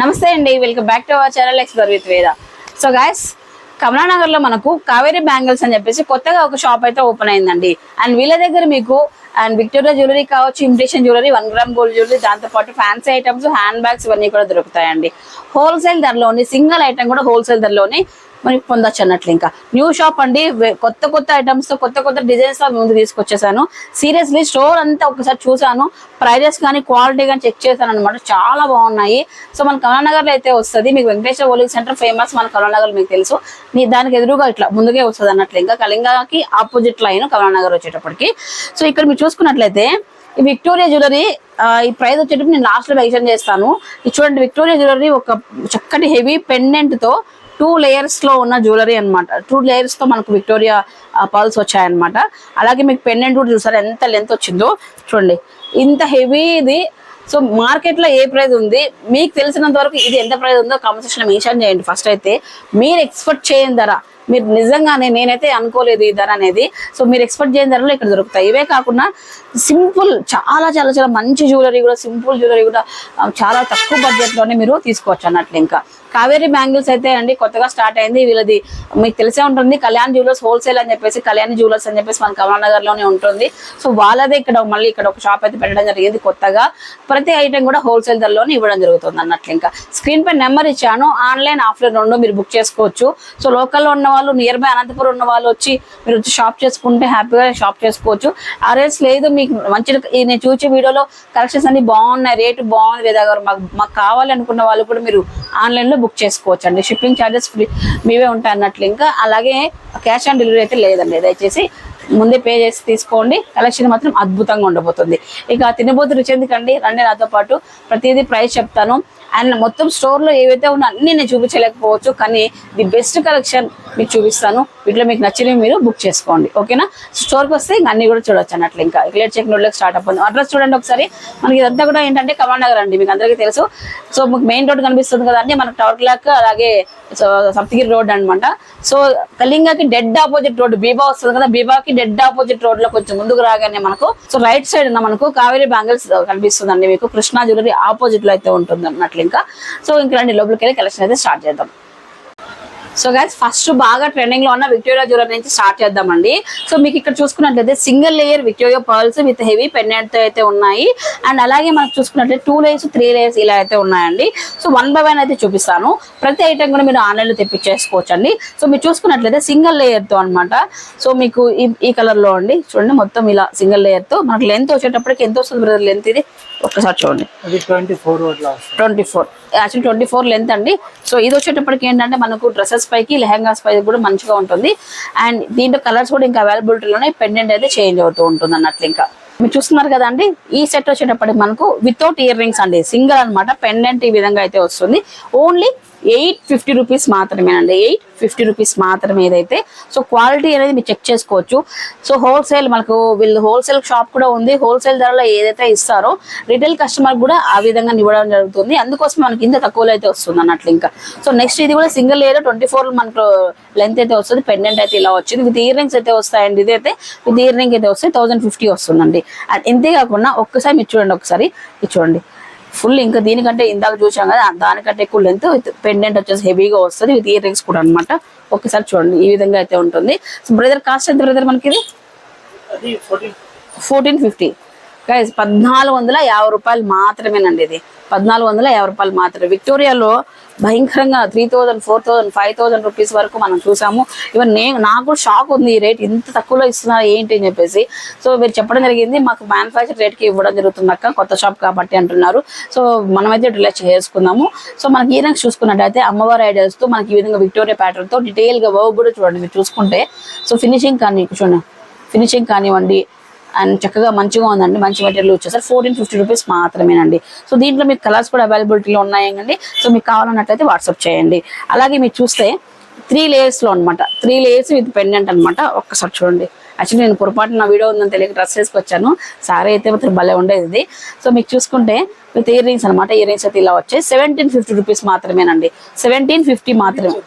నమస్తే అండి. Welcome back to our channel explore with Veda so guys కమలానగర్లో మనకు Kaveri bangles అని చెప్పేసి కొత్తగా ఒక షాప్ అయితే ఓపెన్ అయిందండి. అండ్ వీళ్ళ దగ్గర మీకు అండ్ విక్టోరియా జ్యువెలరీ కావచ్చు imitation jewellery one gram gold jewellery దాంతో పాటు ఫ్యాన్సీ ఐటమ్స్ హ్యాండ్ బ్యాగ్స్ ఇవన్నీ కూడా దొరుకుతాయండి. హోల్సేల్ ధరలోని సింగిల్ ఐటమ్ కూడా హోల్సేల్ ధరలోని మనకి పొందొచ్చు అన్నట్లు ఇంకా. న్యూ షాప్ అండి కొత్త కొత్త ఐటమ్స్తో కొత్త కొత్త డిజైన్స్తో ముందు తీసుకొచ్చేసాను. సీరియస్లీ స్టోర్ అంతా ఒకసారి చూసాను ప్రైజెస్ కానీ క్వాలిటీ కానీ చెక్ చేశాను అనమాట చాలా బాగున్నాయి. సో మన కమలానగర్లో అయితే వస్తుంది. మీకు వెంకటేశ్వర హోలింగ్ సెంటర్ ఫేమస్ మన కమలానగర్ మీకు తెలుసు. దానికి ఎదురుగా ఇట్లా ముందుకే వస్తుంది అన్నట్లు ఇంకా. కళింగకి ఆపోజిట్ లైన్ కమలానగర్ వచ్చేటప్పటికి. సో ఇక్కడ మీరు చూసుకున్నట్లయితే ఈ విక్టోరియా జ్యువెలరీ ఈ ప్రైస్ వచ్చేటప్పుడు నేను లాస్ట్లో మెన్షన్ చేస్తాను. ఇది చూడండి విక్టోరియా జ్యువెలరీ ఒక చక్కటి హెవీ పెండెంట్తో టూ లేయర్స్లో ఉన్న జ్యువెలరీ అనమాట టూ లేయర్స్తో మనకు విక్టోరియా పర్ల్స్ వచ్చాయన్నమాట. అలాగే మీకు పెండెంట్ కూడా చూసారు ఎంత లెంత్ వచ్చిందో చూడండి. ఇంత హెవీ ఇది సో మార్కెట్లో ఏ ప్రైస్ ఉంది మీకు తెలిసినంత వరకు ఇది ఎంత ప్రైస్ ఉందో కాంపిటీషన్ మెన్షన్ చేయండి. ఫస్ట్ అయితే మీరు ఎక్స్పెక్ట్ చేయని ధర మీరు నిజంగానే నేనైతే అనుకోలేదు ఈ ధర అనేది. సో మీరు ఎక్స్పెక్ట్ చేయని ధరలో ఇక్కడ దొరుకుతాయి. ఇవే కాకుండా సింపుల్ చాలా చాలా చాలా మంచి జ్యువెలరీ కూడా సింపుల్ జ్యువెలరీ కూడా చాలా తక్కువ బడ్జెట్లోనే మీరు తీసుకోవచ్చు అన్నట్లు ఇంకా. కావేరీ బ్యాంగిల్స్ అయితే అండి కొత్తగా స్టార్ట్ అయింది. వీళ్ళది మీకు తెలిసే ఉంటుంది. కళ్యాణ్ జ్యువెలర్స్ హోల్సేల్ అని చెప్పేసి కళ్యాణ్ జ్యువెలర్స్ అని చెప్పేసి మన కమలానగర్లోనే ఉంటుంది. సో వాళ్ళదే ఇక్కడ మళ్ళీ ఇక్కడ ఒక షాప్ అయితే పెట్టడం జరిగింది కొత్తగా. ప్రతి ఐటెం కూడా హోల్సేల్ ధరలోనే ఇవ్వడం జరుగుతుంది అన్నట్లు ఇంకా. స్క్రీన్ పై నెంబర్ ఇచ్చాను. ఆన్లైన్ ఆఫ్లైన్ రెండు మీరు బుక్ చేసుకోవచ్చు. సో లోకల్లో ఉన్న వాళ్ళు నియర్ బై అనంతపురం ఉన్న వాళ్ళు వచ్చి మీరు వచ్చి షాప్ చేసుకుంటే హ్యాపీగా షాప్ చేసుకోవచ్చు. అరేస్ లేదు. మీకు మంచి నేను చూసే వీడియోలో కలెక్షన్స్ అన్ని బాగున్నాయి. రేటు బాగుంది. వేదా మాకు మాకు కావాలనుకున్న వాళ్ళు కూడా మీరు ఆన్లైన్లో బుక్ చేసుకోవచ్చు అండి షిప్పింగ్ ఛార్జెస్ ఫ్రీ మీవే ఉంటాయి అన్నట్లు ఇంకా. అలాగే క్యాష్ ఆన్ డెలివరీ అయితే లేదండి. దయచేసి ముందే పే చేసి తీసుకోండి. కలెక్షన్ మాత్రం అద్భుతంగా ఉండబోతుంది. ఇక తినబోతు రుచి ఎందుకండి రండి నాతో పాటు. ప్రతిదీ ప్రైస్ చెప్తాను. అండ్ మొత్తం స్టోర్లో ఏవైతే ఉన్నా అన్ని నేను చూపించలేకపోవచ్చు కానీ ది బెస్ట్ కలెక్షన్ మీకు చూపిస్తాను. వీటిలో మీకు నచ్చినవి మీరు బుక్ చేసుకోండి. ఓకేనా? స్టోర్కి వస్తే ఇంకా అన్ని కూడా చూడొచ్చు అన్నట్లు. ఇంకా క్లియర్ చెక్ నోడ్లోకి స్టార్ట్ అయిపోయింది అడ్రస్ చూడండి ఒకసారి. మనకి ఇదంతా కూడా ఏంటంటే కమాండ్ నగర్ అండి మీకు అందరికీ తెలుసు. సో మీకు మెయిన్ రోడ్ కనిపిస్తుంది కదండి మనకు టవర్ క్లాక్ అలాగే సో సప్తగిరి రోడ్ అన్నమాట. సో కళింగకి డెడ్ ఆపోజిట్ రోడ్ బీబా వస్తుంది కదా. బీబాకి డెడ్ ఆపోజిట్ రోడ్లో కొంచెం ముందుకు రాగానే మనకు సో రైట్ సైడ్ ఉన్న మనకు కావేరీ బ్యాంగిల్స్ కనిపిస్తుందండి మీకు. కృష్ణా జ్యువెలరీ ఆపోజిట్లో అయితే ఉంటుంది అన్నట్లు. ఇంకా సో ఇంకా రండి లోపలికి వెళ్ళి కలెక్షన్ అయితే స్టార్ట్ చేద్దాం. సో గైస్ ఫస్ట్ బాగా ట్రెండింగ్లో ఉన్న విక్టోరియా జ్యువెలరీ నుంచి స్టార్ట్ చేద్దామండి. సో మీకు ఇక్కడ చూసుకున్నట్లయితే single layer Victoria pearls with heavy పెండెంట్తో అయితే ఉన్నాయి. అండ్ అలాగే మనకు చూసుకున్నట్లయితే టూ లేయర్స్ త్రీ లేయర్స్ ఇలా అయితే ఉన్నాయండి. సో వన్ బై వన్ అయితే చూపిస్తాను. ప్రతి ఐటమ్ కూడా మీరు ఆన్లైన్లో తెప్పించేసుకోవచ్చు అండి సో మీరు చూసుకున్నట్లయితే సింగిల్ లేయర్తో అన్నమాట. సో మీకు ఈ ఈ కలర్లో అండి. చూడండి మొత్తం ఇలా సింగిల్ లేయర్తో. మనకు లెంత్ వచ్చేటప్పటికి ఎంత వస్తుంది బ్రదర్ లెంత్ ఇది ఒక్కసారి చూడండి. Twenty four twenty four actually twenty four length అండి. సో ఇది వచ్చేటప్పటికి ఏంటంటే మనకు డ్రెస్సెస్ పైకి లెహంగాస్ పైకి కూడా మంచిగా ఉంటుంది. అండ్ దీంట్లో కలర్స్ కూడా ఇంకా అవైలబిలిటీలోనే పెండెంట్ అయితే చేంజ్ అవుతూ ఉంటుంది అన్నట్లు ఇంకా. మీరు చూస్తున్నారు కదా అండి ఈ సెట్ వచ్చేటప్పటికి మనకు వితౌట్ ఇయర్ రింగ్స్ అండి సింగిల్ అన్నమాట పెండెంట్ ఈ విధంగా అయితే వస్తుంది. ఓన్లీ ఎయిట్ ఫిఫ్టీ రూపీస్ మాత్రమేనండి. ఎయిట్ ఫిఫ్టీ రూపీస్ మాత్రమే ఇదైతే సో క్వాలిటీ అనేది మీరు చెక్ చేసుకోవచ్చు. సో హోల్సేల్ మనకు వీళ్ళు హోల్సేల్ షాప్ కూడా ఉంది. హోల్సేల్ ధరలో ఏదైతే ఇస్తారో రిటైల్ కస్టమర్ కూడా ఆ విధంగా ఇవ్వడం జరుగుతుంది. అందుకోసం మనకి ఇంత తక్కువలో అయితే వస్తుంది అన్నట్లు ఇంకా. సో నెక్స్ట్ ఇది కూడా సింగిల్ లేయర్ ట్వంటీ ఫోర్ మనకు లెంత్ అయితే వస్తుంది. పెండెంట్ అయితే ఇలా వచ్చింది. విత్ ఇయర్ రింగ్స్ అయితే వస్తాయండి. ఇదైతే విత్ ఇయర్ రింగ్ అయితే వస్తే థౌసండ్ ఫిఫ్టీ వస్తుందండి. అండ్ ఇంతే కాకుండా ఒక్కసారి మీరు చూడండి ఒకసారి చూడండి. ఫుల్ ఇంకా దీనికంటే ఇందాక చూసాం కదా దానికంటే ఎక్కువ లెంత్ విత్ పెండెంట్ వచ్చేసి హెవీగా వస్తుంది విత్ ఇయర్ రింగ్స్ కూడా అన్నమాట. ఒకసారి చూడండి ఈ విధంగా అయితే ఉంటుంది. సో బ్రదర్ కాస్ట్ ఎంత బ్రదర్ మనకి ఇది ఫోర్టీన్ ఫిఫ్టీ గైస్ పద్నాలుగు వందల యాభై రూపాయలు మాత్రమేనండి ఇది. పద్నాలుగు వందల యాభై రూపాయలు మాత్రమే. విక్టోరియాలో భయంకరంగా three thousand four thousand five thousand rupees వరకు మనం చూసాము. ఈవెన్ నేను నాకు కూడా షాక్ ఉంది ఈ రేట్ ఇంత తక్కువలో ఇస్తున్నారు ఏంటి అని చెప్పేసి. సో మీరు చెప్పడం జరిగింది మాకు మ్యానుఫ్యాక్చర్ రేట్కి ఇవ్వడం జరుగుతుంది అక్క కొత్త షాప్ కాబట్టి అంటున్నారు. సో మనమైతే రిలాక్స్ చేసుకుందాము సో మనకి ఈ రంగు చూసుకున్నట్టయితే అమ్మవారి ఐడియాస్ మనకి ఈ విధంగా విక్టోరియా ప్యాటర్న్తో డీటెయిల్గా వర్క్ కూడా చూడండి. మీరు చూసుకుంటే సో ఫినిషింగ్ కానీ చూడండి. ఫినిషింగ్ కానివ్వండి అండ్ చక్కగా మంచిగా ఉందండి. మంచి మెటీరియల్ వచ్చేసరి ఫోర్టీన్ ఫిఫ్టీ రూపీస్ మాత్రమేనండి. సో దీంట్లో మీకు కలర్స్ కూడా అవైలబిలిటీలో ఉన్నాయండి సో మీకు కావాలన్నట్లయితే వాట్సాప్ చేయండి. అలాగే మీరు చూస్తే త్రీ లేయర్స్లో అనమాట త్రీ లేయర్స్ విత్ పెండెంట్ అనమాట ఒక్కసారి చూడండి. యాక్చువల్లీ నేను పొరపాటు నా వీడియో ఉందని తెలియక డ్రెస్ వేసుకొచ్చాను. సారీ అయితే మాత్రం భలే ఉండేది ఇది. సో మీకు చూసుకుంటే విత్ ఇయర్ రింగ్స్ అనమాట ఇయర్ రింగ్స్ అయితే ఇలా వచ్చాయి. సెవెంటీన్ ఫిఫ్టీ రూపీస్ మాత్రమేనండి. సెవెంటీన్ ఫిఫ్టీ మాత్రమే.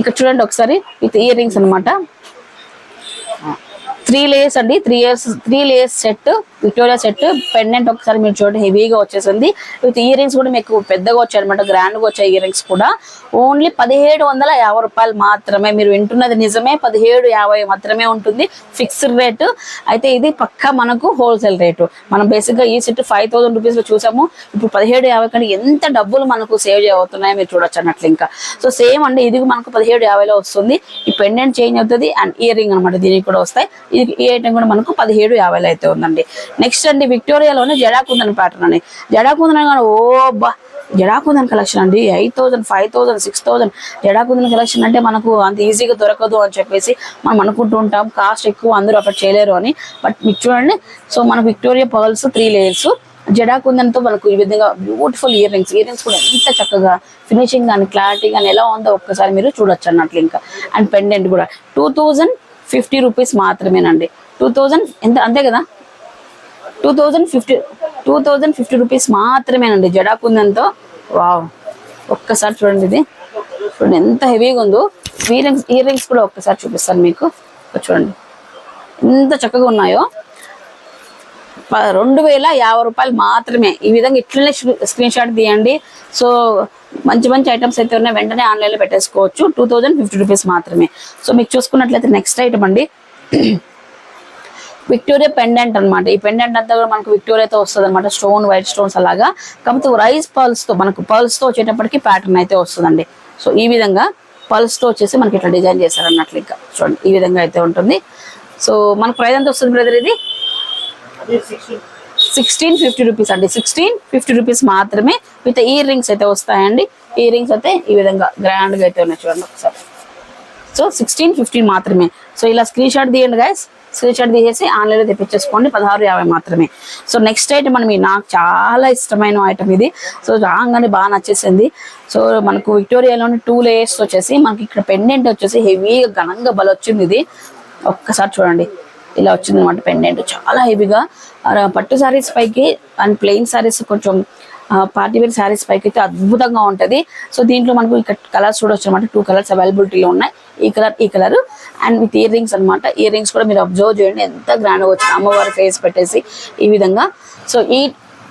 ఇక్కడ చూడండి ఒకసారి. విత్ ఇయర్ రింగ్స్ అనమాట త్రీ లేయర్స్ అండి. Three years three layers set Victoria set pendant ఒకసారి మీరు చూడండి హెవీగా వచ్చేసింది. విత్ ఇయర్ రింగ్స్ కూడా మీకు పెద్దగా వచ్చాయి అనమాట గ్రాండ్గా వచ్చాయి ఇయర్ రింగ్స్ కూడా. ఓన్లీ పదిహేడు వందల యాభై రూపాయలు మాత్రమే మీరు వింటున్నది నిజమే పదిహేడు యాభై మాత్రమే ఉంటుంది ఫిక్స్డ్ రేటు. అయితే ఇది పక్కా మనకు హోల్సేల్ రేటు. మనం బేసిక్గా ఈ సెట్ ఫైవ్ థౌసండ్ రూపీస్లో చూసాము. ఇప్పుడు పదిహేడు యాభై కంటే ఎంత డబ్బులు మనకు సేవ్ అవుతున్నాయో మీరు చూడొచ్చు అన్నట్లు ఇంకా. సో సేమ్ అండి ఇది మనకు పదిహేడు యాభైలో వస్తుంది. ఈ పెండెంట్ చేంజ్ అవుతుంది అండ్ ఇయర్ రింగ్ అనమాట దీనికి కూడా వస్తాయి. ఈ ఐటమ్ కూడా మనకు పదిహేడు యాభైలో అయితే ఉందండి. నెక్స్ట్ అండి విక్టోరియాలోనే జడాకుందన్ ప్యాటర్న్ అని జడాకుందన్ కానీ ఓ బా జడాకుందన్ కలెక్షన్ అండి. Eight thousand five thousand six thousand జడాకుందన్ collection అంటే మనకు అంత ఈజీగా దొరకదు అని చెప్పేసి మనం అనుకుంటూ ఉంటాం. కాస్ట్ ఎక్కువ అందరూ అక్కడ చేయలేరు అని. బట్ మీకు చూడండి సో మనకు విక్టోరియా పర్ల్స్ త్రీ లేయర్స్ జడాకుందన్తో మనకు ఈ విధంగా beautiful ear rings ear rings కూడా ఎంత చక్కగా ఫినిషింగ్ కానీ క్లారిటీ కానీ ఎలా ఉందో ఒక్కసారి మీరు చూడొచ్చు అన్నట్లు ఇంకా. అండ్ పెండెంట్ కూడా. టూ థౌజండ్ ఫిఫ్టీ రూపీస్ మాత్రమేనండి. టూ థౌజండ్ ఎంత? అంతే కదా? Two thousand fifty two thousand fifty rupees మాత్రమేనండి. జడాకుందంతో వావ్. ఒక్కసారి చూడండి ఇది. చూడండి ఎంత హెవీగా ఉందో. ఇయర్ రింగ్స్ ఇయర్ రింగ్స్ కూడా ఒక్కసారి చూపిస్తాను మీకు. చూడండి. ఎంత చక్కగా ఉన్నాయో. రెండు వేల యాభై రూపాయలు మాత్రమే. ఈ విధంగా ఇట్లనే స్క్రీన్ షాట్ తీయండి. సో మంచి మంచి ఐటమ్స్ అయితే ఉన్నాయి. వెంటనే ఆన్లైన్లో పెట్టేసుకోవచ్చు. టూ థౌజండ్ ఫిఫ్టీ రూపీస్ మాత్రమే. సో మీకు చూసుకున్నట్లయితే నెక్స్ట్ ఐటమ్ అండి. విక్టోరియా పెండెంట్ అన్నమాట. ఈ పెండెంట్ అంతా కూడా మనకు విక్టోరియాతో వస్తుంది అనమాట స్టోన్ వైట్ స్టోన్స్ అలాగా. కాకపోతే రైస్ పర్ల్స్తో మనకు పర్ల్స్తో వచ్చేటప్పటికి ప్యాటర్న్ అయితే వస్తుందండి. సో ఈ విధంగా పల్స్తో తో వచ్చేసి మనకి ఇట్లా డిజైన్ చేశారు అన్నట్లు ఇంకా చూడండి ఈ విధంగా అయితే ఉంటుంది. సో మనకు ప్రైజ్ ఎంత వస్తుంది బ్రదర్ ఇది? సిక్స్టీన్ ఫిఫ్టీ రూపీస్ అండి. సిక్స్టీన్ ఫిఫ్టీ రూపీస్ మాత్రమే విత్ ఇయర్ రింగ్స్ అయితే వస్తాయండి. ఇయర్ రింగ్స్ అయితే ఈ విధంగా గ్రాండ్గా అయితే ఉన్నాయి చూడండి ఒకసారి. సో సిక్స్టీన్ ఫిఫ్టీన్ మాత్రమే. సో ఇలా స్క్రీన్ షాట్ తీయండి గైస్ స్క్రీన్ షాట్ తీసేసి ఆన్లైన్లో తెప్పించేసుకోండి. పదహారు యాభై మాత్రమే. సో నెక్స్ట్ ఐటమ్ మనం నాకు చాలా ఇష్టమైన ఐటమ్ ఇది. సో రాగానే బాగా నచ్చేసింది. సో మనకు విక్టోరియాలోని టూ లేయర్స్ వచ్చేసి మనకి ఇక్కడ పెండెంట్ వచ్చేసి హెవీగా ఘనంగా బలొచ్చింది ఇది. ఒక్కసారి చూడండి. ఇలా వచ్చింది అనమాట పెండెంట్ చాలా హెవీగా. పట్టు శారీస్ పైకి అండ్ ప్లెయిన్ శారీస్ కొంచెం పార్టీ వేర్ శారీస్ పైకి అయితే అద్భుతంగా ఉంటుంది. సో దీంట్లో మనకు ఇక్కడ కలర్స్ చూడవచ్చు అనమాట టూ కలర్స్ అవైలబిలిటీలో ఉన్నాయి. ఈ కలర్ ఈ colour and with ear rings అనమాట ఇయర్ రింగ్స్ కూడా మీరు అబ్జర్వ్ చేయండి. ఎంత గ్రాండ్గా వచ్చింది. అమ్మవారి ఫేస్ పెట్టేసి ఈ విధంగా. సో ఈ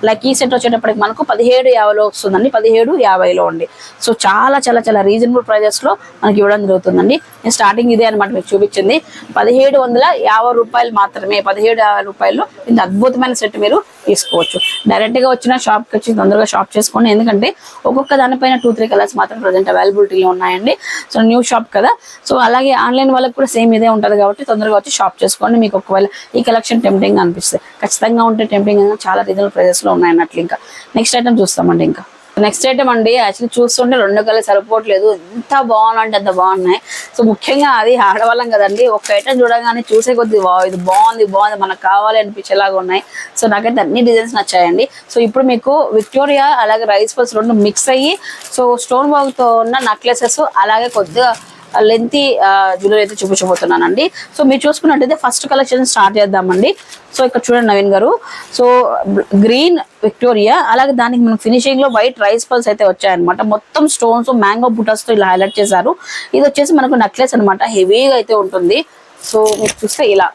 లైక్ ఈ సెట్ వచ్చేటప్పటికి మనకు పదిహేడు యాభైలో వస్తుందండి. పదిహేడు యాభైలో అండి సో చాలా చాలా చాలా రీజనబుల్ ప్రైజెస్లో మనకి ఇవ్వడం జరుగుతుందండి. నేను స్టార్టింగ్ ఇదే అనమాట మీకు చూపించింది. పదిహేడు వందల యాభై రూపాయలు మాత్రమే పదిహేడు యాభై రూపాయల్లో ఇంత అద్భుతమైన సెట్ మీరు తీసుకోవచ్చు. డైరెక్ట్గా వచ్చిన షాప్కి వచ్చి తొందరగా షాప్ చేసుకోండి. ఎందుకంటే ఒక్కొక్క దానిపైన టూ త్రీ కలర్స్ మాత్రం ప్రజెంట్ అవైలబిలిటీలో ఉన్నాయండి. సో న్యూ షాప్ కదా. సో అలాగే ఆన్లైన్ వాళ్ళకి కూడా సేమ్ ఇదే ఉంటుంది కాబట్టి తొందరగా వచ్చి షాప్ చేసుకోండి. మీకు ఒకవేళ ఈ కలెక్షన్ టెంప్టింగ్ అనిపిస్తుంది ఖచ్చితంగా ఉంటే టెంప్టింగ్ చాలా రీజనబుల్ ప్రైజెస్ లో ఉన్నాయి అన్నట్లు ఇంకా. నెక్స్ట్ ఐటమ్ చూస్తామండి ఇంకా. నెక్స్ట్ ఐటమ్ అండి యాక్చువల్లీ చూస్తుంటే రెండు కలర్ సరిపోవట్లేదు. ఎంత బాగున్నాయంటే అంత బాగున్నాయి. సో ముఖ్యంగా అది ఆడవాళ్ళం కదండి. ఒక ఐటమ్ చూడగానే చూసే కొద్ది ఇది బాగుంది బాగుంది మనకు కావాలి అనిపించేలాగా ఉన్నాయి. సో నాకైతే అన్ని డిజైన్స్ నచ్చాయండి. సో ఇప్పుడు మీకు విక్టోరియా అలాగే రైస్ పల్స్ రెండు మిక్స్ అయ్యి సో స్టోన్ వర్క్ ఉన్న నెక్లెసెస్ అలాగే కొద్దిగా లెంతీ జ్యువెలరీ అయితే చూపించబోతున్నానండి సో మీరు చూసుకున్నట్టయితే ఫస్ట్ కలెక్షన్ స్టార్ట్ చేద్దామండి. సో ఇక్కడ చూడండి నవీన్ గారు. సో గ్రీన్ విక్టోరియా అలాగే దానికి మనం ఫినిషింగ్లో వైట్ రైస్ పల్స్ అయితే వచ్చాయన్నమాట. మొత్తం స్టోన్స్ మ్యాంగో బుటాస్తో ఇలా హైలైట్ చేశారు. ఇది వచ్చేసి మనకు నెక్లెస్ అన్నమాట. హెవీగా అయితే ఉంటుంది. సో మీరు చూస్తే ఇలా.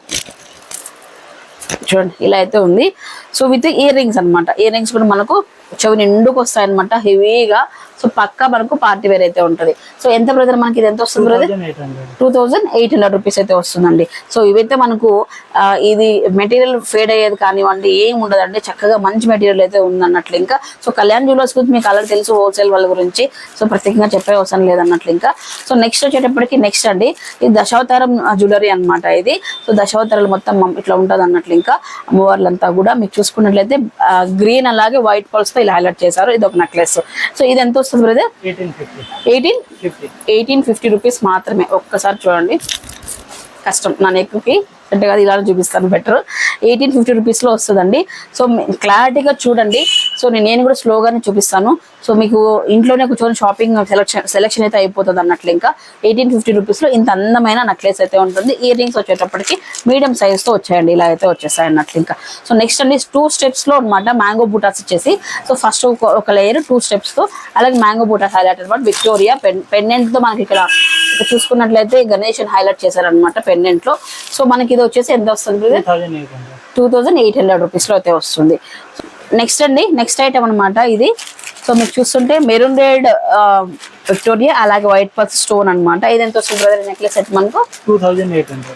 చూడండి ఇలా అయితే ఉంది. సో విత్ ఇయర్ రింగ్స్ అనమాట ఇయర్ రింగ్స్ కూడా మనకు చెవి నిండుకు వస్తాయి అనమాట హెవీగా సో పక్కా మనకు పార్టీ వేర్ అయితే ఉంటది. సో ఎంత బ్రదర్ మనకి ఇది ఎంత వస్తుంది brother? Two thousand eight hundred rupees అయితే వస్తుందండి. సో ఇవైతే మనకు ఇది మెటీరియల్ ఫేడ్ అయ్యేది కానివ్వండి ఏం ఉండదండి. చక్కగా మంచి మెటీరియల్ అయితే ఉందన్నట్లు ఇంకా. సో కళ్యాణ్ జ్యువెలర్స్ గురించి మీకు అలా తెలుసు హోల్సేల్ వాళ్ళ గురించి. సో ప్రత్యేకంగా చెప్పే అవసరం లేదన్నట్లు ఇంకా. సో నెక్స్ట్ వచ్చేటప్పటికి నెక్స్ట్ అండి. ఇది దశావతారం జ్యువెలరీ అన్నమాట ఇది. సో దశావతారాలు మొత్తం ఇట్లా ఉంటుంది అన్నట్లు ఇంకా. అమ్మవార్లంతా కూడా మీకు చూసుకున్నట్లయితే గ్రీన్ అలాగే వైట్ పల్స్తో ఇలా హైలైట్ చేశారు. ఇది ఒక నెక్లెస్ సో ఇది ఎంత వస్తుంది brother? Eighteen eighteen fifty rupees మాత్రమే. ఒక్కసారి చూడండి. కష్టం. నా నెక్కి అంటే కాదు ఇలా చూపిస్తాను బెటర్. ఎయిటీన్ ఫిఫ్టీ రూపీస్లో వస్తుందండి. సో క్లారిటీగా చూడండి. సో నేను నేను కూడా స్లోగానే చూపిస్తాను. సో మీకు ఇంట్లోనే కూర్చొని షాపింగ్ సెలెక్షన్ సెలెక్షన్ అయితే అయిపోతుంది అన్నట్లు ఇంకా. ఎయిటీన్ ఫిఫ్టీ రూపీస్లో ఇంత అందమైన నెక్లెస్ అయితే ఉంటుంది. ఇయర్ రింగ్స్ వచ్చేటప్పటికి మీడియం సైజ్తో వచ్చాయండి. ఇలా అయితే వచ్చేసాయి అన్నట్లు ఇంకా. సో నెక్స్ట్ అండి టూ స్టెప్స్లో అనమాట మ్యాంగో బూటాస్ వచ్చేసి సో ఫస్ట్ ఒక లేయర్ టూ స్టెప్స్తో అలాగే మ్యాంగో బూటాస్ హైలైట్ అనమాట విక్టోరియా పెన్ పెండెంట్తో మనకి ఇక్కడ ఇక్కడ చూసుకున్నట్లయితే గణేష్ హైలైట్ చేశారనమాట పెండెంట్లో. సో మనకి ఇది వచ్చేసి ఎంత వస్తుంది? టూ థౌజండ్ ఎయిట్ హండ్రెడ్ రూపీస్లో అయితే వస్తుంది. నెక్స్ట్ అండి నెక్స్ట్ ఐటమ్ అన్నమాట ఇది. సో మీరు చూస్తుంటే మెరూన్ రెడ్ విక్టోరియా అలాగే వైట్ పర్స్ స్టోన్ అన్నమాట. ఇది ఎంత వస్తుంది బ్రదర్ నెక్లెస్ సెట్ మనకు.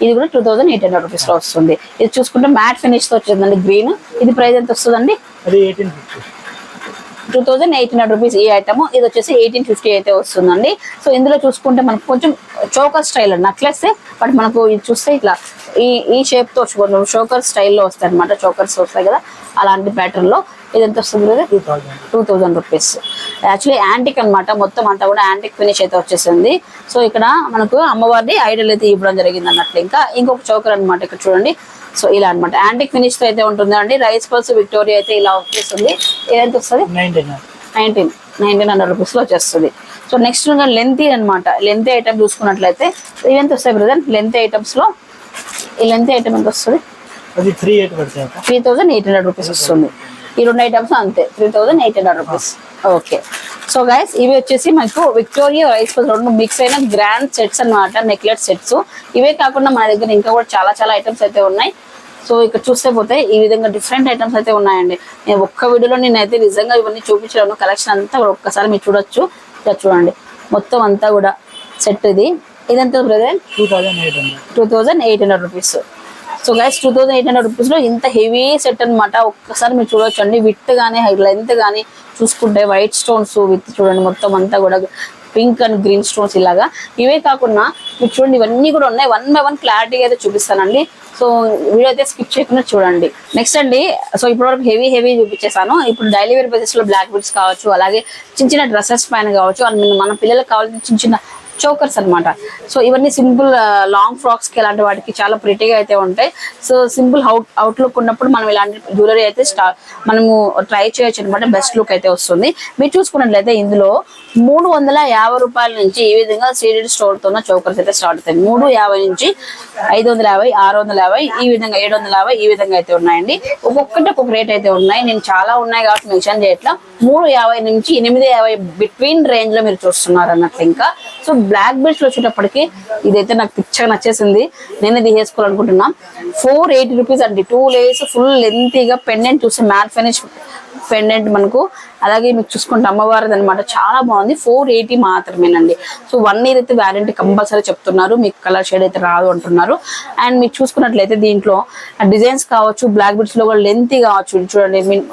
ఇది కూడా టూ థౌసండ్ ఎయిట్ హండ్రెడ్ రూపీస్లో వస్తుంది. ఇది చూసుకుంటే మ్యాట్ ఫినిష్తో వచ్చిందండి గ్రీన్ ఇది ప్రైస్ ఎంత వస్తుందండి? Two thousand eight hundred rupees ఈ ఐటమ్ ఇది వచ్చేసి ఎయిటీన్ ఫిఫ్టీ అయితే వస్తుందండి. సో ఇందులో చూసుకుంటే మనకు కొంచెం చోకర్ స్టైల్ నెక్లెస్ బట్ మనకు ఇది చూస్తే ఇట్లా ఈ ఈ షేప్తో కొంచెం చోకర్ స్టైల్లో వస్తాయి అనమాట చోకర్స్ వస్తాయి కదా. అలాంటి ప్యాటర్న్ లో ఇది ఎంత వస్తుంది కదా two thousand rupees actually antique అన్నమాట. మొత్తం అంతా కూడా యాంటిక్ ఫినిష్ అయితే వచ్చేసింది. సో ఇక్కడ మనకు అమ్మవారిది ఐడల్ అయితే ఇవ్వడం జరిగింది అన్నట్లు. ఇంకా ఇంకొక చౌకర్ అన్నమాట ఇక్కడ చూడండి. సో ఇలా అన్నమాట. యాంటిక్ ఫినిష్తో అయితే ఉంటుంది అండి రైస్ పల్స్ విక్టోరియా అయితే ఇలా వచ్చేస్తుంది. ఎంత వస్తుంది? నైన్టీన్ నైన్టీన్ హండ్రెడ్ రూపీస్లో వచ్చేస్తుంది. సో నెక్స్ట్ లెంతీ అనమాట లెంత్ ఐటమ్ చూసుకున్నట్లయితే ఇవి ఎంత వస్తాయి బ్రదర్? లెంత్ ఐటమ్స్లో ఈ లెంత్ ఐటమ్ ఎంత వస్తుంది? Three thousand eight hundred rupees వస్తుంది. ఈ రెండు ఐటమ్స్ అంతే. Three thousand eight hundred rupees okay so guys ఇవి వచ్చేసి మనకు విక్టోరియా రైస్ రెండు మిక్స్ అయిన గ్రాండ్ సెట్స్ అన్నమాట నెక్లెట్ సెట్స్ ఇవే కాకుండా మన దగ్గర ఇంకా కూడా చాలా చాలా ఐటమ్స్ అయితే ఉన్నాయి. సో ఇక్కడ చూస్తే పోతే ఈ విధంగా డిఫరెంట్ ఐటమ్స్ అయితే ఉన్నాయండి. నేను ఒక్క వీడియోలో నేనైతే నిజంగా ఇవన్నీ చూపించలేను. కలెక్షన్ అంతా కూడా ఒక్కసారి మీరు చూడొచ్చు. ఇలా చూడండి. మొత్తం అంతా కూడా సెట్ ఇది. ఇదంతా brother two thousand eight hundred two thousand eight hundred rupees so guys two thousand eight hundred రూపీస్లో ఇంత హెవీ సెట్ అనమాట ఒక్కసారి మీరు చూడొచ్చు అండి విత్ కానీ లెంత్ కానీ చూసుకుంటే వైట్ స్టోన్స్ విత్ చూడండి. మొత్తం అంతా కూడా పింక్ అండ్ గ్రీన్ స్టోన్స్ ఇలాగా. ఇవే కాకుండా మీరు చూడండి ఇవన్నీ కూడా ఉన్నాయి. వన్ బై వన్ క్లారిటీగా అయితే చూపిస్తానండి. సో వీడియో అయితే స్కిప్ చేయకుండా చూడండి. నెక్స్ట్ అండి సో ఇప్పటివరకు హెవీ హెవీ చూపించేసాను ఇప్పుడు డైలీ వేర్ బేసిస్లో బ్లాక్ బెడ్స్ కావచ్చు అలాగే చిన్న చిన్న డ్రెస్సెస్ పైన కావచ్చు. అండ్ మన పిల్లలకు కావాల్సిన చిన్న చిన్న చోకర్స్ అన్నమాట. సో ఇవన్నీ సింపుల్ లాంగ్ ఫ్రాక్స్కి ఇలాంటి వాటికి చాలా ప్రిటీగా అయితే ఉంటాయి. సో సింపుల్ అవుట్ అవుట్లుక్ ఉన్నప్పుడు మనం ఇలాంటి జ్యువెలరీ అయితే స్టా మనము ట్రై చేయొచ్చు అనమాట బెస్ట్ లుక్ అయితే వస్తుంది. మీరు చూసుకున్నట్లయితే ఇందులో మూడు వందల యాభై రూపాయల నుంచి ఈ విధంగా సీడెడ్ స్టోర్తో చౌకర్స్ అయితే స్టార్ట్ అవుతాయి. మూడు యాభై నుంచి ఐదు వందల యాభై ఆరు వందల యాభై ఈ విధంగా ఏడు వందల యాభై ఈ విధంగా అయితే ఉన్నాయండి. ఒక్కొక్కటి ఒక్కొక్క రేట్ అయితే ఉన్నాయి. నేను చాలా ఉన్నాయి కాబట్టి మెన్షన్ చేయట్లా. మూడు యాభై నుంచి ఎనిమిది యాభై బిట్వీన్ రేంజ్లో మీరు చూస్తున్నారు అన్నట్లు ఇంకా. సో బ్లాక్ బెల్ట్స్ వచ్చేటప్పటికి ఇదైతే నాకు పిచ్చగా నచ్చేసింది. నేను ఇది వేసుకోవాలనుకుంటున్నా. ఫోర్ ఎయిటీ రూపీస్ అండి. టూ లేయర్స్ ఫుల్ లెంతీగా పెండెంట్ చూస్తే మ్యాట్ ఫినిష్ పెండెంట్ మనకు. అలాగే మీకు చూసుకుంటే అమ్మవారిది అనమాట చాలా బాగుంది. ఫోర్ ఎయిటీ మాత్రమేనండి. సో వన్ ఇయర్ అయితే వ్యారంటీ కంపల్సరీ చెప్తున్నారు. మీకు కలర్ షేడ్ అయితే రాదు అంటున్నారు. అండ్ మీరు చూసుకున్నట్లయితే దీంట్లో డిజైన్స్ కావచ్చు బ్లాక్ బిట్స్లో కూడా లెంత్ కావచ్చు. చూడండి మీన్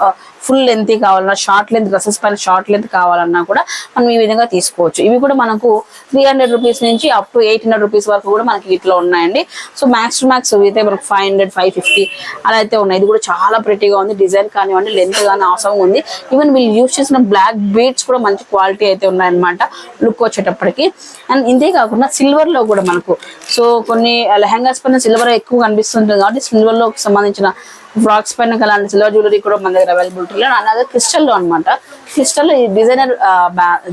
ఫుల్ లెంత్ కావాలన్నా షార్ట్ లెంత్ డ్రెస్సెస్ పైన షార్ట్ లెంత్ కావాలన్నా కూడా మనం ఈ విధంగా తీసుకోవచ్చు. ఇవి కూడా మనకు త్రీ హండ్రెడ్ రూపీస్ నుంచి up to eight hundred rupees వరకు కూడా మనకి వీటిలో ఉన్నాయండి. సో మ్యాక్స్ టు మ్యాక్స్ అయితే మనకు ఫైవ్ హండ్రెడ్ ఫైవ్ ఫిఫ్టీ అలా అయితే ఉన్నాయి. ఇది కూడా చాలా ప్రిటీగా ఉంది. డిజైన్ కానివ్వండి లెంత్ కానీ అవసరం ఉంది. ఈవెన్ వీళ్ళు యూజ్ చేసిన బ్లాక్ బీడ్స్ కూడా మంచి క్వాలిటీ అయితే ఉన్నాయన్నమాట లుక్ వచ్చేటప్పటికి. అండ్ ఇంతే కాకుండా సిల్వర్లో కూడా మనకు సో కొన్ని లెహంగాస్ పైన సిల్వర్ ఎక్కువ కనిపిస్తుంటుంది కాబట్టి సిల్వర్లో సంబంధించిన ఫ్రాక్స్ పైన అలాంటి సిల్వర్ జ్యువెలరీ కూడా మన దగ్గర అవైలబిలిటీలో అనదర్ క్రిస్టల్లో అనమాట క్రిస్టల్ డిజైనర్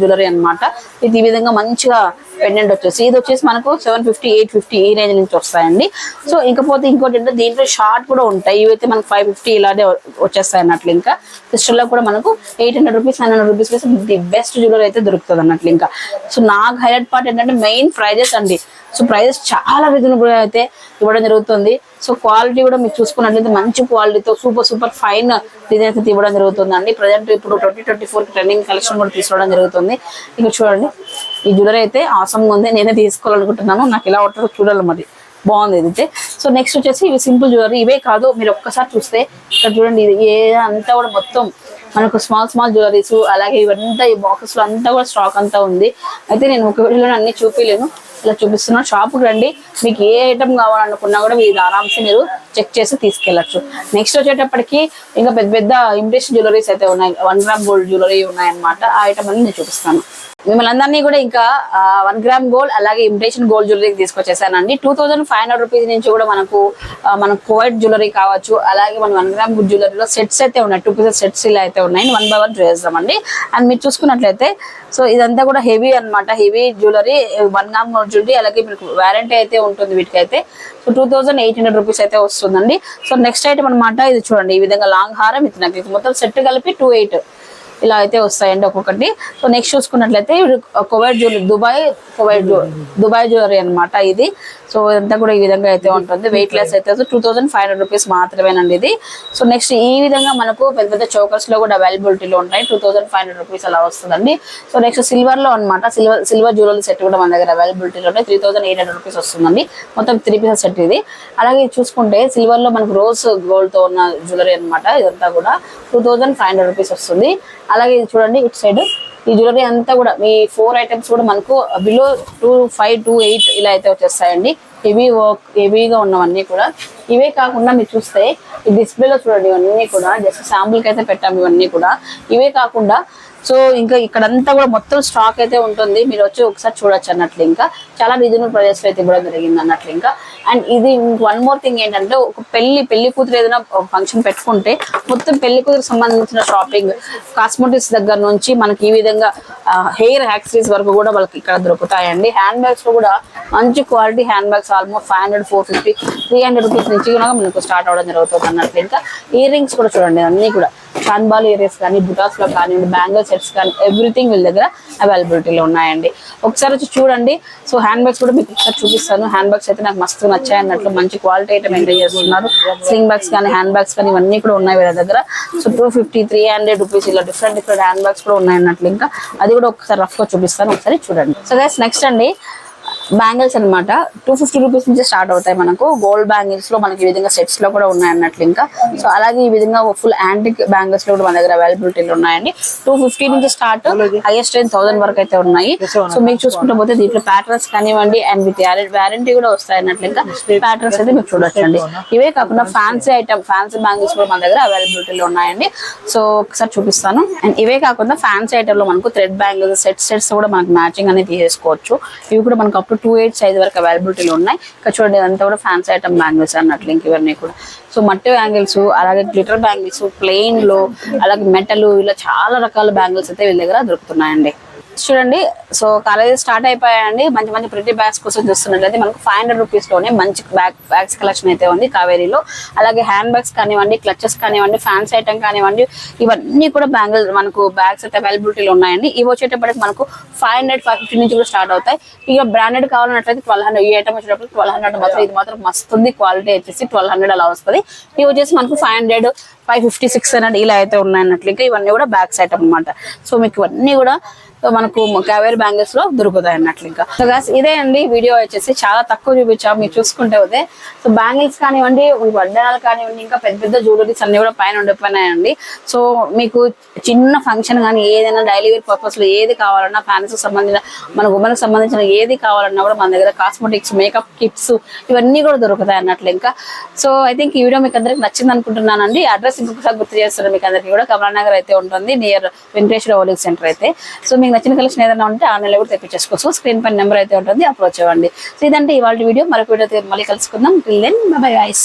జ్యువెలరీ అన్నమాట. ఇది ఈ విధంగా మంచిగా పెండెంట్ వచ్చేసి ఇది వచ్చేసి మనకు సెవెన్ ఫిఫ్టీ ఎయిట్ ఫిఫ్టీ ఈ రేంజ్ నుంచి వస్తాయండి. సో ఇంకపోతే ఇంకోటి ఏంటంటే దీంట్లో షార్ట్ కూడా ఉంటాయి. ఇవైతే మనకు ఫైవ్ ఫిఫ్టీ ఇలానే వచ్చేస్తాయి అన్నట్లు ఇంకా. క్రిస్టల్లో కూడా మనకు eight hundred rupees nine hundred rupees the best jewellery అయితే దొరుకుతుంది అన్నట్లు ఇంకా. సో నాకు హైలైట్ పార్ట్ ఏంటంటే మెయిన్ ప్రైజెస్ అండి. సో ప్రైజెస్ చాలా రీజనబుల్ అయితే ఇవ్వడం జరుగుతుంది. సో క్వాలిటీ కూడా మీరు చూసుకున్నట్లయితే మంచి క్వాలిటీతో సూపర్ సూపర్ ఫైన్ డిజైన్స్ అయితే ఇవ్వడం జరుగుతుంది అండి ప్రజెంట్ ఇప్పుడు twenty twenty four trending collection కూడా తీసుకోవడం జరుగుతుంది. ఇక చూడండి ఈ జ్యువెలరీ అయితే ఆసంగా ఉంది. నేనే తీసుకోవాలనుకుంటున్నాను. నాకు ఎలా ఉంటారో చూడాలి మరి. బాగుంది అయితే. సో నెక్స్ట్ వచ్చేసి ఇవి సింపుల్ జ్యువెలరీ ఇవే కాదు మీరు ఒక్కసారి చూస్తే ఇక్కడ చూడండి ఇది ఏ అంతా కూడా మొత్తం మనకు స్మాల్ స్మాల్ జ్యువెలరీస్ అలాగే ఇవంతా ఈ బాక్సెస్లో అంతా కూడా స్టాక్ అంతా ఉంది. అయితే నేను ఒక వీడియోలో అన్ని చూపించలేను ఇలా చూపిస్తున్నాను షాప్కి రండి. మీకు ఏ ఐటమ్ కావాలనుకున్నా కూడా మీరు ఆరామ్సే మీరు చెక్ చేసి తీసుకెళ్ళచ్చు. నెక్స్ట్ వచ్చేటప్పటికి ఇంకా పెద్ద పెద్ద ఇమిటేషన్ జ్యువెలరీస్ అయితే ఉన్నాయి. వన్ గ్రామ్ గోల్డ్ జ్యువెలరీ ఉన్నాయి అన్నమాట ఆ ఐటమ్ అని నేను చూపిస్తాను. మిమ్మల్ని అందరినీ కూడా ఇంకా వన్ గ్రామ్ గోల్డ్ అలాగే imitation gold jewellery తీసుకొచ్చేసానండి. Two thousand five hundred rupees నుంచి కూడా మనకు మన మనకు కోవైట్ జ్యువెలరీ కావచ్చు అలాగే మన వన్ గ్రామ్ జ్యువెలరీలో సెట్స్ అయితే ఉన్నాయి. టూ పీసెస్ సెట్స్ ఇలా అయితే ఉన్నాయి. వన్ బై వన్ చేస్తామండి. అండ్ మీరు చూసుకున్నట్లయితే సో ఇదంతా కూడా హెవీ అన్నమాట. Heavy jewellery one gram gold jewellery అలాగే మీకు వారంటీ అయితే ఉంటుంది వీటికైతే. So two thousand eight hundred rupees అయితే వస్తుందండి. సో నెక్స్ట్ ఐటమ్ అన్నమాట ఇది చూడండి. ఈ విధంగా లాంగ్ హారం ఇది నాకు మొత్తం సెట్ కలిపి టూ ఎయిట్ ఇలా అయితే వస్తాయండి ఒక్కొక్కటి. సో నెక్స్ట్ చూసుకున్నట్లయితే ఇవి Kuwait jewellery Dubai Kuwait Dubai jewellery అన్నమాట ఇది. సో ఇదంతా కూడా ఈ విధంగా అయితే ఉంటుంది. వెయిట్ లెస్ అయితే two thousand five hundred rupees మాత్రమేనండి ఇది. సో నెక్స్ట్ ఈ విధంగా మనకు పెద్ద పెద్ద చౌకర్స్లో కూడా అవైలబిలిటీలో ఉంటాయి two thousand five hundred rupees అలా వస్తుందండి. సో నెక్స్ట్ సిల్వర్లో అనమాట సిల్వర్ సిల్వర్ జ్యువెలరీ సెట్ కూడా మన దగ్గర అవైలబిలిటీలో ఉంటాయి three thousand eight hundred rupees వస్తుందండి. మొత్తం త్రీ పీసెస్ సెట్ ఇది. అలాగే చూసుకుంటే సిల్వర్లో మనకు రోజ్ గోల్డ్తో ఉన్న జ్యువెలరీ అన్నమాట. ఇదంతా కూడా two thousand five hundred rupees వస్తుంది. అలాగే ఇది చూడండి ఇటు సైడ్ ఈ జ్యువెలరీ అంతా కూడా మీ ఫోర్ ఐటమ్స్ కూడా మనకు below two five two eight ఇలా అయితే వచ్చేస్తాయండి. హెవీ వర్క్ హెవీగా ఉన్నవన్నీ కూడా. ఇవే కాకుండా మీరు చూస్తే ఈ డిస్ప్లేలో చూడండి ఇవన్నీ కూడా జస్ట్ శాంపుల్కి అయితే పెట్టాము ఇవన్నీ కూడా. ఇవే కాకుండా సో ఇంకా ఇక్కడంతా కూడా మొత్తం స్టాక్ అయితే ఉంటుంది. మీరు వచ్చి ఒకసారి చూడొచ్చు అన్నట్లు ఇంకా. చాలా రీజనబుల్ ప్రైజెస్ అయితే ఇవ్వడం జరిగింది అన్నట్లు ఇంకా. అండ్ ఇది వన్ మోర్ థింగ్ ఏంటంటే ఒక పెళ్ళి పెళ్ళి కూతురు ఏదైనా ఫంక్షన్ పెట్టుకుంటే మొత్తం పెళ్ళి కూతురు సంబంధించిన షాపింగ్ కాస్మెటిక్స్ దగ్గర నుంచి మనకి ఈ విధంగా హెయిర్ యాక్సరీస్ వరకు కూడా వాళ్ళకి ఇక్కడ దొరుకుతాయండి. హ్యాండ్ బ్యాగ్స్లో కూడా మంచి quality handbags almost five hundred four fifty three hundred rupees నుంచి కూడా మనకు స్టార్ట్ అవడం జరుగుతుంది అన్నట్లు ఇంకా. ఇయర్ రింగ్స్ కూడా చూడండి అన్ని కూడా. కాన్బాల్ ఏరియాస్ కానీ బుటాస్లో కానివ్వండి బ్యాంగిల్ సెట్స్ కానీ ఎవ్రీథింగ్ వీళ్ళ దగ్గర అవైలబిలిటీలో ఉన్నాయండి. ఒకసారి వచ్చి చూడండి. సో హ్యాండ్ బ్యాగ్స్ కూడా మీకు ఒకసారి చూపిస్తాను. హ్యాండ్ బ్యాగ్స్ అయితే నాకు మస్తు నచ్చాయి అన్నట్లు మంచి క్వాలిటీ అయితే మెయింటైన్ చేస్తున్నారు. స్లింగ్ బ్యాగ్స్ కానీ హ్యాండ్ బ్యాగ్స్ కానీ ఇవన్నీ కూడా ఉన్నాయి వీళ్ళ దగ్గర. So two fifty three hundred rupees ఇలా డిఫరెంట్ డిఫరెంట్ హ్యాండ్ బ్యాగ్స్ కూడా ఉన్నాయి అన్నట్లు ఇంకా. అది కూడా ఒకసారి రఫ్గా చూపిస్తాను. ఒకసారి చూడండి. సో గైస్ నెక్స్ట్ అండి. బ్యాంగిల్స్ అన్నమాట. టూ ఫిఫ్టీ రూపీస్ నుంచి స్టార్ట్ అవుతాయి మనకు. గోల్డ్ బ్యాంగిల్స్లో మనకి ఈ విధంగా సెట్స్లో కూడా ఉన్నాయి అన్నట్లు ఇంకా. సో అలాగే ఈ విధంగా ఫుల్ యాంటిక్ బ్యాంగిల్స్లో కూడా మన దగ్గర అవైలబిలిటీలో ఉన్నాయండి. టూ ఫిఫ్టీ నుంచి స్టార్ట్ హైయెస్ట్ రేంజ్ థౌసండ్ వరకు అయితే ఉన్నాయి. సో మీకు చూసుకుంటే పోతే దీంట్లో ప్యాటర్న్స్ కానివ్వండి అండ్ విత్ వ్యారంటీ కూడా వస్తాయి అన్నట్లు ఇంకా. ప్యాటర్న్స్ అయితే మీరు చూడొచ్చండి. ఇవే కాకుండా ఫ్యాన్సీ ఐటమ్ ఫ్యాన్సీ బ్యాంగిల్స్ కూడా మన దగ్గర అవైలబిలిటీలో ఉన్నాయండి. సో ఒకసారి చూపిస్తాను. అండ్ ఇవే కాకుండా ఫ్యాన్సీ ఐటమ్లో మనకు థ్రెడ్ బ్యాంగిల్స్ సెట్ సెట్స్ కూడా మనకు మ్యాచింగ్ అనేది తీసేసుకోవచ్చు. ఇవి కూడా మనకు అప్ టూ ఎయిట్ సైజ్ వరకు అవైలబిలిటీలో ఉన్నాయి. ఇక్కడ చూడండి ఇదంతా కూడా ఫ్యాన్సీ ఐటమ్ బ్యాంగిల్స్ అన్నట్లు ఇంక ఇవన్నీ కూడా. సో మట్టి బ్యాంగిల్స్ అలాగే గ్లిటర్ బ్యాంగిల్స్ ప్లెయిన్లో అలాగే మెటల్ ఇలా చాలా రకాల బ్యాంగిల్స్ అయితే వీళ్ళ దగ్గర దొరుకుతున్నాయండి. చూడండి. సో కాలేజ్ స్టార్ట్ అయిపోయాయండి. మంచి మంచి ప్రింటి బ్యాగ్స్ కోసం చూస్తున్నట్లయితే మనకు ఫైవ్ హండ్రెడ్ రూపీస్లోనే మంచి బ్యాగ్ బ్యాగ్స్ కలెక్షన్ అయితే ఉంది కావేరీలో. అలాగే హ్యాండ్ బ్యాగ్స్ కానివ్వండి క్లచెస్ కానివ్వండి ఫ్యాన్స్ ఐటమ్ కానివ్వండి ఇవన్నీ కూడా బ్యాంగిల్ మనకు బ్యాగ్స్ అయితే అవైలబిలిటీలో ఉన్నాయండి. ఇవి వచ్చేటప్పటికి మనకు ఫైవ్ హండ్రెడ్ ఫైవ్ ఫిఫ్టీ నుంచి కూడా స్టార్ట్ అవుతాయి. ఇక బ్రాండెడ్ కావాలన్నట్లయితే ట్వెల్వ్ హండ్రెడ్ ఈ ఐటమ్ వచ్చేటప్పుడు ట్వెల్వ్ హండ్రెడ్ మాత్రం ఇది మాత్రం మస్తుంది క్వాలిటీ వచ్చేసి ట్వెల్వ్ హండ్రెడ్ అలా వస్తుంది. ఇవి వచ్చేసి మనకు five hundred five fifty six hundred ఇలా అయితే ఉన్నాయన్నట్లు. ఇంకా ఇవన్నీ కూడా బ్యాగ్స్ ఐటమ్ అన్నమాట. సో మీకు ఇవన్నీ కూడా సో మనకు కావేరి బ్యాంగిల్స్లో దొరుకుతాయి అన్నట్లు ఇంకా. సో గాస్ ఇదే అండి వీడియో వచ్చేసి. చాలా తక్కువ చూపించాం మీరు చూసుకుంటే పోతే సో బ్యాంగిల్స్ కానివ్వండి ఈ వడ్డానాలు కానివ్వండి ఇంకా పెద్ద పెద్ద జ్యువెలరీస్ అన్ని కూడా పైన ఉండిపోయినాయండి. సో మీకు చిన్న ఫంక్షన్ కానీ ఏదైనా డైలీ వేర్ పర్పస్లో ఏది కావాలన్నా ఫ్యాన్స్ సంబంధించిన మన ఉమెన్ సంబంధించిన ఏది కావాలన్నా కూడా మన దగ్గర కాస్మెటిక్స్ మేకప్ కిట్స్ ఇవన్నీ కూడా దొరుకుతాయి అన్నట్లు ఇంకా. సో ఐ థింక్ ఈ వీడియో మీకు అందరికి నచ్చింది అనుకుంటున్నానండి. అడ్రస్ ఇంకొకసారి గుర్తు చేస్తున్నాను మీకు అందరికీ కూడా. కమలానగర్ అయితే ఉంటుంది నియర్ వెంకటేశ్వర హోలింగ్ సెంటర్ అయితే. సో మీకు నచ్చిన కలెక్షన్ ఏదైనా ఉంటే ఆ నెల కూడా తెప్పించేసుకోవచ్చు. స్క్రీన్ పైన నెంబర్ అయితే ఉంటుంది అప్రోచ్ అవ్వండి సో ఇదంటే ఇవాళ వీడియో. మరొక వీడియో మళ్ళీ కలుసుకుందాం. Then bye guys